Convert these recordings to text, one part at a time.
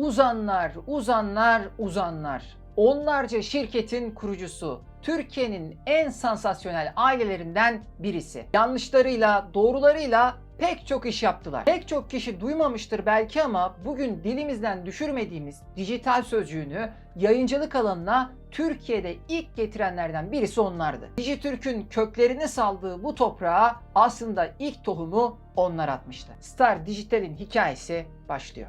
Uzanlar, uzanlar, uzanlar. Onlarca şirketin kurucusu. Türkiye'nin en sansasyonel ailelerinden birisi. Yanlışlarıyla, doğrularıyla pek çok iş yaptılar. Pek çok kişi duymamıştır belki ama bugün dilimizden düşürmediğimiz dijital sözcüğünü yayıncılık alanına Türkiye'de ilk getirenlerden birisi onlardı. Dijitürk'ün köklerini saldığı bu toprağa aslında ilk tohumu onlar atmıştı. Star Dijital'in hikayesi başlıyor.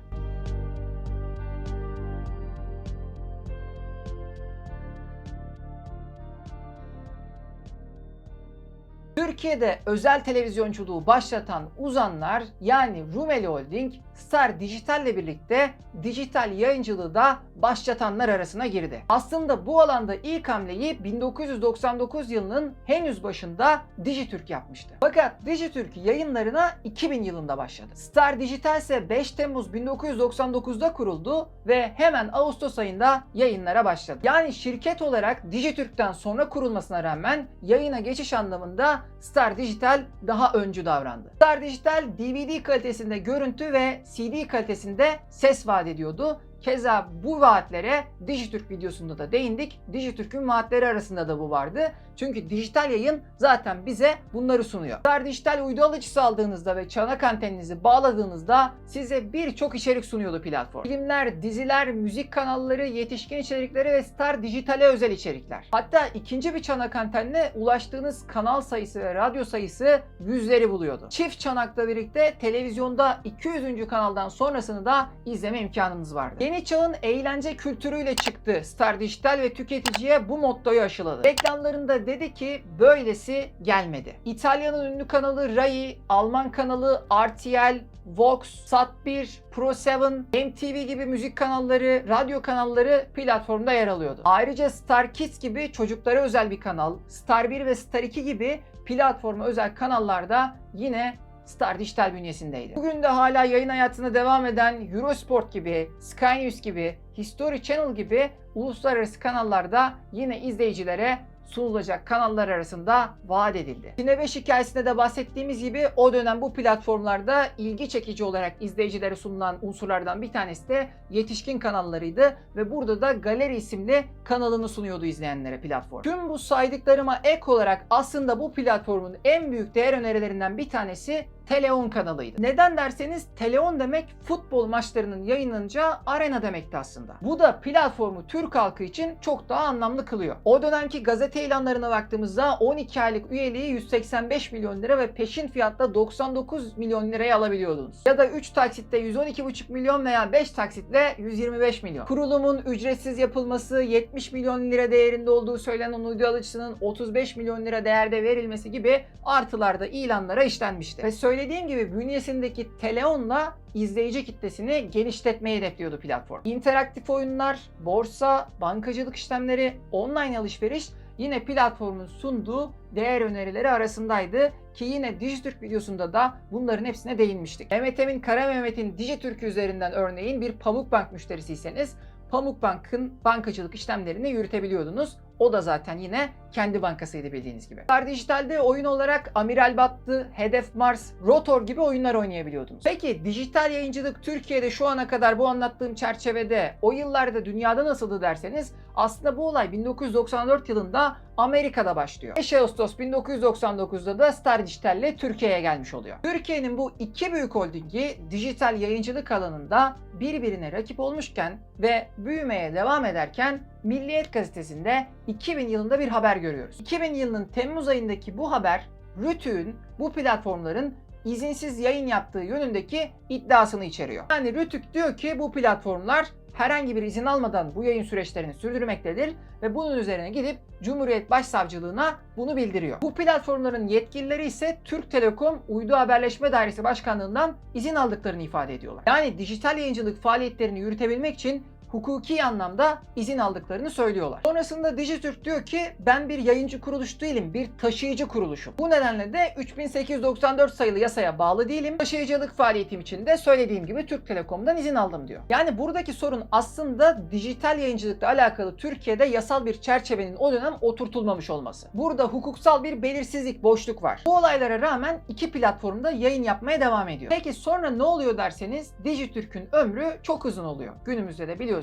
Türkiye'de özel televizyonculuğu başlatan uzanlar yani Rumeli Holding, Star Dijital ile birlikte dijital yayıncılığı da başlatanlar arasına girdi. Aslında bu alanda ilk hamleyi 1999 yılının henüz başında Dijitürk yapmıştı. Fakat Dijitürk yayınlarına 2000 yılında başladı. Star Dijital ise 5 Temmuz 1999'da kuruldu ve hemen Ağustos ayında yayınlara başladı. Yani şirket olarak Dijitürk'ten sonra kurulmasına rağmen yayına geçiş anlamında Star Digital daha öncü davrandı. Star Digital DVD kalitesinde görüntü ve CD kalitesinde ses vaat ediyordu. Keza bu vaatlere Dijitürk videosunda da değindik. Dijitürk'ün vaatleri arasında da bu vardı. Çünkü dijital yayın zaten bize bunları sunuyor. Star Dijital uydu alıcısı aldığınızda ve çanak anteninizi bağladığınızda size birçok içerik sunuyordu platform. Filmler, diziler, müzik kanalları, yetişkin içerikleri ve Star Dijital'e özel içerikler. Hatta ikinci bir çanak antenle ulaştığınız kanal sayısı ve radyo sayısı yüzleri buluyordu. Çift çanakla birlikte televizyonda 200. kanaldan sonrasını da izleme imkanınız vardı. Yeni çağın eğlence kültürüyle çıktı. Star Dijital ve tüketiciye bu mottoyu aşıladı. Reklamlarında dedi ki böylesi gelmedi. İtalya'nın ünlü kanalı Rai, Alman kanalı RTL, Vox, Sat1, Pro7, MTV gibi müzik kanalları, radyo kanalları platformda yer alıyordu. Ayrıca Star Kids gibi çocuklara özel bir kanal, Star 1 ve Star 2 gibi platforma özel kanallarda yine Star Dijital bünyesindeydi. Bugün de hala yayın hayatına devam eden Eurosport gibi, Sky News gibi, History Channel gibi uluslararası kanallarda yine izleyicilere sunulacak kanallar arasında vaat edildi. Cine 5 hikayesinde de bahsettiğimiz gibi o dönem bu platformlarda ilgi çekici olarak izleyicilere sunulan unsurlardan bir tanesi de yetişkin kanallarıydı ve burada da Galeri isimli kanalını sunuyordu izleyenlere platform. Tüm bu saydıklarıma ek olarak aslında bu platformun en büyük değer önerilerinden bir tanesi Teleon kanalıydı. Neden derseniz Teleon demek futbol maçlarının yayınlanacağı arena demekti aslında. Bu da platformu Türk halkı için çok daha anlamlı kılıyor. O dönemki gazete ilanlarına baktığımızda 12 aylık üyeliği 185 milyon lira ve peşin fiyatta 99 milyon liraya alabiliyordunuz. Ya da 3 taksitte 112,5 milyon veya 5 taksitle 125 milyon. Kurulumun ücretsiz yapılması, 70 milyon lira değerinde olduğu söylenen uydu alıcısının 35 milyon lira değerde verilmesi gibi artılar da ilanlara işlenmişti. Ve söylediğim gibi bünyesindeki Teleon'la izleyici kitlesini genişletmeyi hedefliyordu platform. İnteraktif oyunlar, borsa, bankacılık işlemleri, online alışveriş yine platformun sunduğu değer önerileri arasındaydı ki yine Dijitürk videosunda da bunların hepsine değinmiştik. Mehmet Emin Kara Mehmet'in Dijitürk üzerinden örneğin bir Pamukbank müşterisiyseniz Pamukbank'ın bankacılık işlemlerini yürütebiliyordunuz. O da zaten yine kendi bankasıydı bildiğiniz gibi. Star Dijital'de oyun olarak Amiral Battı, Hedef Mars, Rotor gibi oyunlar oynayabiliyordunuz. Peki dijital yayıncılık Türkiye'de şu ana kadar bu anlattığım çerçevede o yıllarda dünyada nasıldı derseniz aslında bu olay 1994 yılında Amerika'da başlıyor. 5 Ağustos 1999'da da Star Dijital ile Türkiye'ye gelmiş oluyor. Türkiye'nin bu iki büyük holdingi dijital yayıncılık alanında birbirine rakip olmuşken ve büyümeye devam ederken Milliyet gazetesinde 2000 yılında bir haber görüyoruz. 2000 yılının Temmuz ayındaki bu haber Rütük'ün bu platformların izinsiz yayın yaptığı yönündeki iddiasını içeriyor. Yani Rütük diyor ki bu platformlar herhangi bir izin almadan bu yayın süreçlerini sürdürmektedir ve bunun üzerine gidip Cumhuriyet Başsavcılığına bunu bildiriyor. Bu platformların yetkilileri ise Türk Telekom Uydu Haberleşme Dairesi Başkanlığından izin aldıklarını ifade ediyorlar. Yani dijital yayıncılık faaliyetlerini yürütebilmek için hukuki anlamda izin aldıklarını söylüyorlar. Sonrasında Dijitürk diyor ki ben bir yayıncı kuruluş değilim, bir taşıyıcı kuruluşum. Bu nedenle de 3894 sayılı yasaya bağlı değilim. Taşıyıcılık faaliyetim için de söylediğim gibi Türk Telekom'dan izin aldım diyor. Yani buradaki sorun aslında dijital yayıncılıkla alakalı Türkiye'de yasal bir çerçevenin o dönem oturtulmamış olması. Burada hukuksal bir belirsizlik, boşluk var. Bu olaylara rağmen iki platformda yayın yapmaya devam ediyor. Peki sonra ne oluyor derseniz Dijitürk'ün ömrü çok uzun oluyor. Günümüzde de biliyorsunuz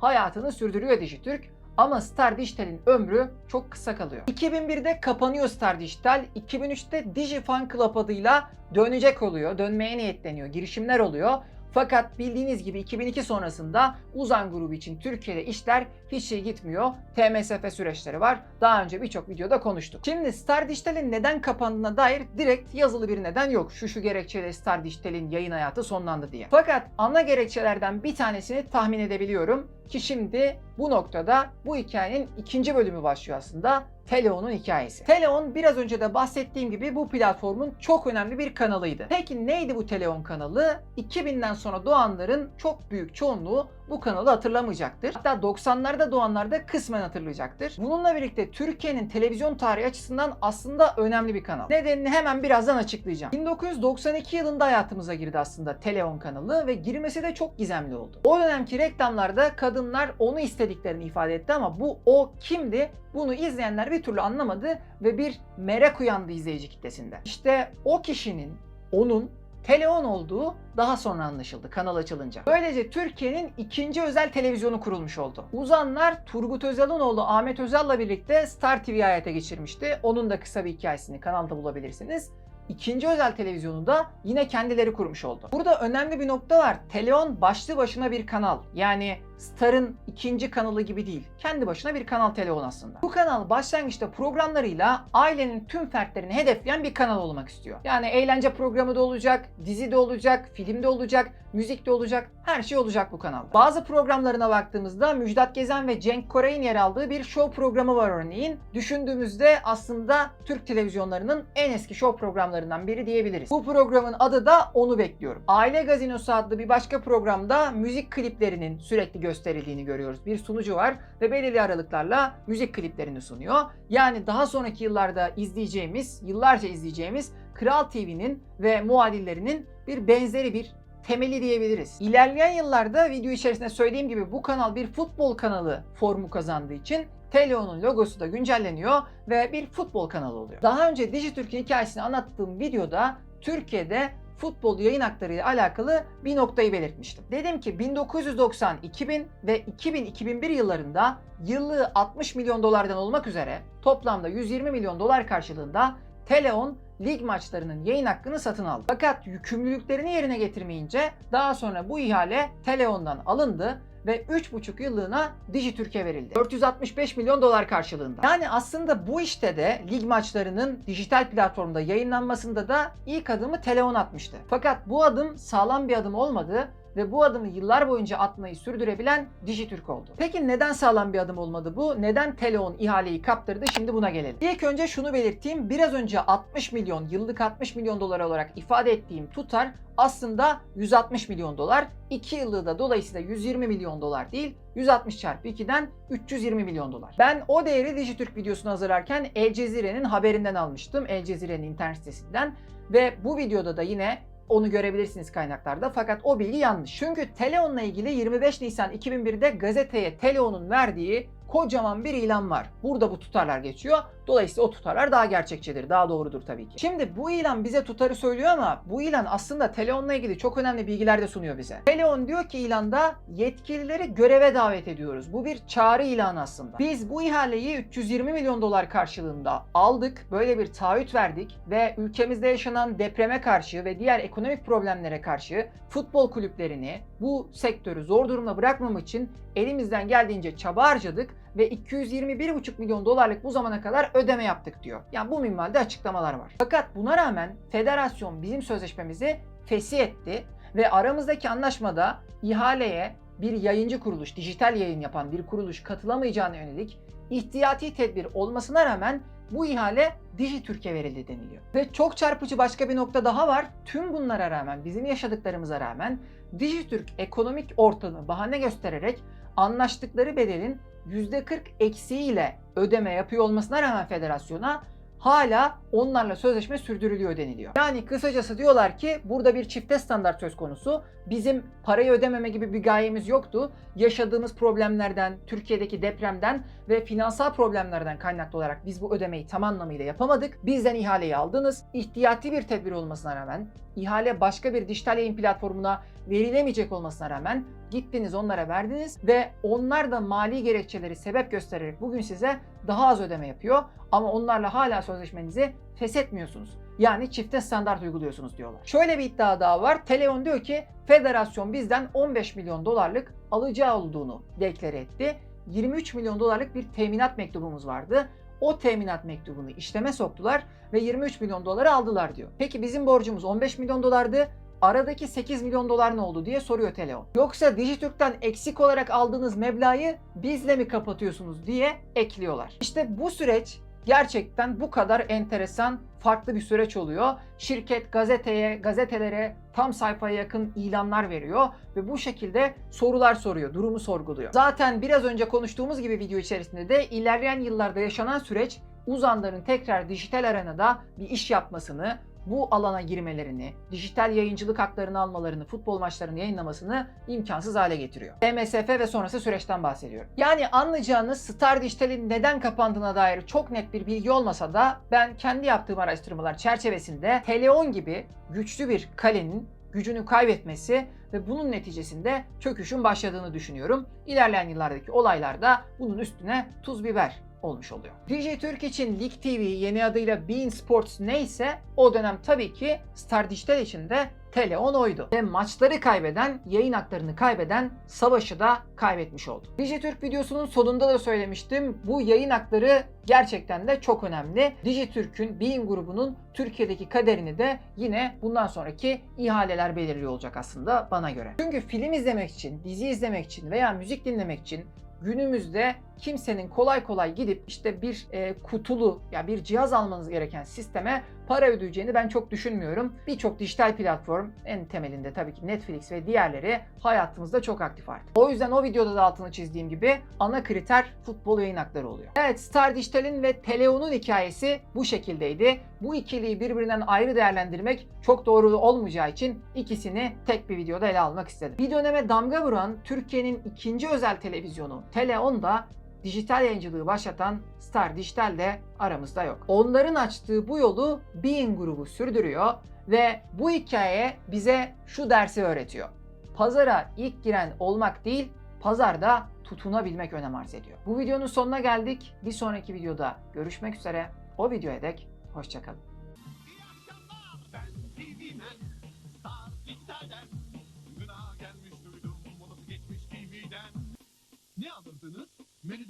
hayatını sürdürüyor Dijitürk. Ama Star Digital'in ömrü çok kısa kalıyor. 2001'de kapanıyor Star Digital. 2003'te DigiFan Club adıyla dönecek oluyor. Dönmeye niyetleniyor. Girişimler oluyor. Fakat bildiğiniz gibi 2002 sonrasında Uzan grubu için Türkiye'de işler hiç iyi gitmiyor. TMSF süreçleri var. Daha önce birçok videoda konuştuk. Şimdi Star Digital'in neden kapandığına dair direkt yazılı bir neden yok. Şu şu gerekçeyle Star Digital'in yayın hayatı sonlandı diye. Fakat ana gerekçelerden bir tanesini tahmin edebiliyorum ki şimdi bu noktada bu hikayenin ikinci bölümü başlıyor aslında. Teleon'un hikayesi. Teleon biraz önce de bahsettiğim gibi bu platformun çok önemli bir kanalıydı. Peki neydi bu Teleon kanalı? 2000'den sonra doğanların çok büyük çoğunluğu bu kanalı hatırlamayacaktır. Hatta 90'larda doğanlar da kısmen hatırlayacaktır. Bununla birlikte Türkiye'nin televizyon tarihi açısından aslında önemli bir kanal. Nedenini hemen birazdan açıklayacağım. 1992 yılında hayatımıza girdi aslında Teleon kanalı ve girmesi de çok gizemli oldu. O dönemki reklamlarda kadınlar onu istediklerini ifade etti ama bu o kimdi? Bunu izleyenler bir türlü anlamadı ve bir merak uyandı izleyici kitlesinde. İşte o kişinin onun Teleon olduğu daha sonra anlaşıldı kanal açılınca. Böylece Türkiye'nin ikinci özel televizyonu kurulmuş oldu. Uzanlar Turgut Özal'ın oğlu Ahmet Özal'la birlikte Star TV hayata geçirmişti. Onun da kısa bir hikayesini kanalda bulabilirsiniz. İkinci özel televizyonu da yine kendileri kurmuş oldu. Burada önemli bir nokta var. Teleon başlı başına bir kanal. Yani Star'ın ikinci kanalı gibi değil. Kendi başına bir kanal Teleon aslında. Bu kanal başlangıçta programlarıyla ailenin tüm fertlerini hedefleyen bir kanal olmak istiyor. Yani eğlence programı da olacak, dizi de olacak, film de olacak, müzik de olacak, her şey olacak bu kanalda. Bazı programlarına baktığımızda Müjdat Gezen ve Cenk Koray'ın yer aldığı bir show programı var örneğin. Düşündüğümüzde aslında Türk televizyonlarının en eski show programlarından biri diyebiliriz. Bu programın adı da Onu Bekliyorum. Aile Gazinosu adlı bir başka programda müzik kliplerinin sürekli gösterildiğini görüyoruz. Bir sunucu var ve belirli aralıklarla müzik kliplerini sunuyor. Yani daha sonraki yıllarda izleyeceğimiz, yıllarca izleyeceğimiz Kral TV'nin ve muadillerinin bir benzeri bir temeli diyebiliriz. İlerleyen yıllarda video içerisinde söylediğim gibi bu kanal bir futbol kanalı formu kazandığı için Teleon'un logosu da güncelleniyor ve bir futbol kanalı oluyor. Daha önce Dijitürk'ün hikayesini anlattığım videoda Türkiye'de futbol yayın hakları ile alakalı bir noktayı belirtmiştim. Dedim ki 1990, 2000 ve 2000-2001 yıllarında yıllığı 60 milyon dolardan olmak üzere toplamda 120 milyon dolar karşılığında Teleon lig maçlarının yayın hakkını satın aldı. Fakat yükümlülüklerini yerine getirmeyince daha sonra bu ihale Teleon'dan alındı ve 3,5 yıllığına Dijitürk'e verildi. 465 milyon dolar karşılığında. Yani aslında bu işte de lig maçlarının dijital platformda yayınlanmasında da ilk adımı Teleon atmıştı. Fakat bu adım sağlam bir adım olmadı ve bu adımı yıllar boyunca atmayı sürdürebilen Dijitürk oldu. Peki neden sağlam bir adım olmadı bu? Neden Teleon ihaleyi kaptırdı? Şimdi buna gelelim. İlk önce şunu belirteyim. Biraz önce 60 milyon, yıllık 60 milyon dolar olarak ifade ettiğim tutar aslında 160 milyon dolar. 2 yıllığı da dolayısıyla 120 milyon dolar değil, 160 çarpı 2'den 320 milyon dolar. Ben o değeri Dijitürk videosunu hazırlarken El Cezire'nin haberinden almıştım. El Cezire'nin internet sitesinden ve bu videoda da yine onu görebilirsiniz kaynaklarda fakat o bilgi yanlış. Çünkü Teleon'la ilgili 25 Nisan 2001'de gazeteye Teleon'un verdiği kocaman bir ilan var. Burada bu tutarlar geçiyor. Dolayısıyla o tutarlar daha gerçekçidir, daha doğrudur tabii ki. Şimdi bu ilan bize tutarı söylüyor ama bu ilan aslında Teleon'la ilgili çok önemli bilgiler de sunuyor bize. Teleon diyor ki ilanda yetkilileri göreve davet ediyoruz. Bu bir çağrı ilanı aslında. Biz bu ihaleyi 320 milyon dolar karşılığında aldık. Böyle bir taahhüt verdik ve ülkemizde yaşanan depreme karşı ve diğer ekonomik problemlere karşı futbol kulüplerini bu sektörü zor durumda bırakmam için elimizden geldiğince çaba harcadık ve 221,5 milyon dolarlık bu zamana kadar ödeme yaptık diyor. Yani bu minvalde açıklamalar var. Fakat buna rağmen federasyon bizim sözleşmemizi fesih etti ve aramızdaki anlaşmada ihaleye bir yayıncı kuruluş, dijital yayın yapan bir kuruluş katılamayacağına yönelik ihtiyati tedbir olmasına rağmen bu ihale Dijitürk'e verildi deniliyor. Ve çok çarpıcı başka bir nokta daha var. Tüm bunlara rağmen, bizim yaşadıklarımıza rağmen Dijitürk ekonomik ortamı bahane göstererek anlaştıkları bedelin %40 eksiğiyle ödeme yapıyor olmasına rağmen federasyona hala onlarla sözleşme sürdürülüyor deniliyor. Yani kısacası diyorlar ki burada bir çifte standart söz konusu. Bizim parayı ödememe gibi bir gayemiz yoktu. Yaşadığımız problemlerden, Türkiye'deki depremden ve finansal problemlerden kaynaklı olarak biz bu ödemeyi tam anlamıyla yapamadık. Bizden ihaleyi aldınız. İhtiyati bir tedbir olmasına rağmen, ihale başka bir dijital yayın platformuna verilemeyecek olmasına rağmen gittiniz onlara verdiniz ve onlar da mali gerekçeleri sebep göstererek bugün size daha az ödeme yapıyor ama onlarla hala sözleşmenizi feshetmiyorsunuz. Yani çifte standart uyguluyorsunuz diyorlar. Şöyle bir iddia daha var. Teleon diyor ki federasyon bizden 15 milyon dolarlık alacağı olduğunu deklare etti. 23 milyon dolarlık bir teminat mektubumuz vardı. O teminat mektubunu işleme soktular ve 23 milyon doları aldılar diyor. Peki bizim borcumuz 15 milyon dolardı. Aradaki 8 milyon dolar ne oldu diye soruyor Teleon. Yoksa Dijitürk'ten eksik olarak aldığınız meblağı bizle mi kapatıyorsunuz diye ekliyorlar. İşte bu süreç gerçekten bu kadar enteresan, farklı bir süreç oluyor. Şirket gazeteye, gazetelere tam sayfaya yakın ilanlar veriyor ve bu şekilde sorular soruyor, durumu sorguluyor. Zaten biraz önce konuştuğumuz gibi video içerisinde de ilerleyen yıllarda yaşanan süreç uzanların tekrar dijital arenada bir iş yapmasını, bu alana girmelerini, dijital yayıncılık haklarını almalarını, futbol maçlarını yayınlamasını imkansız hale getiriyor. MSF ve sonrası süreçten bahsediyorum. Yani anlayacağınız Star Dijital'in neden kapandığına dair çok net bir bilgi olmasa da ben kendi yaptığım araştırmalar çerçevesinde Teleon gibi güçlü bir kalenin gücünü kaybetmesi ve bunun neticesinde çöküşün başladığını düşünüyorum. İlerleyen yıllardaki olaylar da bunun üstüne tuz biber olmuş oluyor. DJ Türk için Lig TV yeni adıyla Bein Sports neyse o dönem tabii ki Star Dijital için de Teleon oydu. Ve maçları kaybeden, yayın haklarını kaybeden savaşı da kaybetmiş oldu. Dijitürk videosunun sonunda da söylemiştim. Bu yayın hakları gerçekten de çok önemli. Dijitürk'ün Bein grubunun Türkiye'deki kaderini de yine bundan sonraki ihaleler belirliyor olacak aslında bana göre. Çünkü film izlemek için, dizi izlemek için veya müzik dinlemek için günümüzde kimsenin kolay kolay gidip işte bir e, kutulu ya bir cihaz almanız gereken sisteme para ödeyeceğini ben çok düşünmüyorum. Birçok dijital platform en temelinde tabii ki Netflix ve diğerleri hayatımızda çok aktif artık. O yüzden o videoda da altını çizdiğim gibi ana kriter futbol yayın hakları oluyor. Evet Star Dijital'in ve Teleon'un hikayesi bu şekildeydi. Bu ikiliyi birbirinden ayrı değerlendirmek çok doğru olmayacağı için ikisini tek bir videoda ele almak istedim. Bir döneme damga vuran Türkiye'nin ikinci özel televizyonu Teleon da dijital yayıncılığı başlatan Star Dijital de aramızda yok. Onların açtığı bu yolu Bein grubu sürdürüyor ve bu hikaye bize şu dersi öğretiyor. Pazara ilk giren olmak değil, pazarda tutunabilmek önem arz ediyor. Bu videonun sonuna geldik. Bir sonraki videoda görüşmek üzere. O videoya dek hoşçakalın.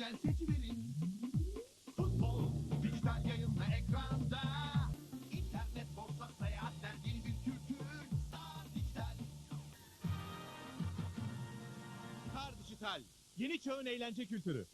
Menüden seçiverin Futbol dijital yayınla ekranda İnternet, borsa, seyahatler, yeni bir kültür Star Dijital Star Dijital. Yeni çağın eğlence kültürü.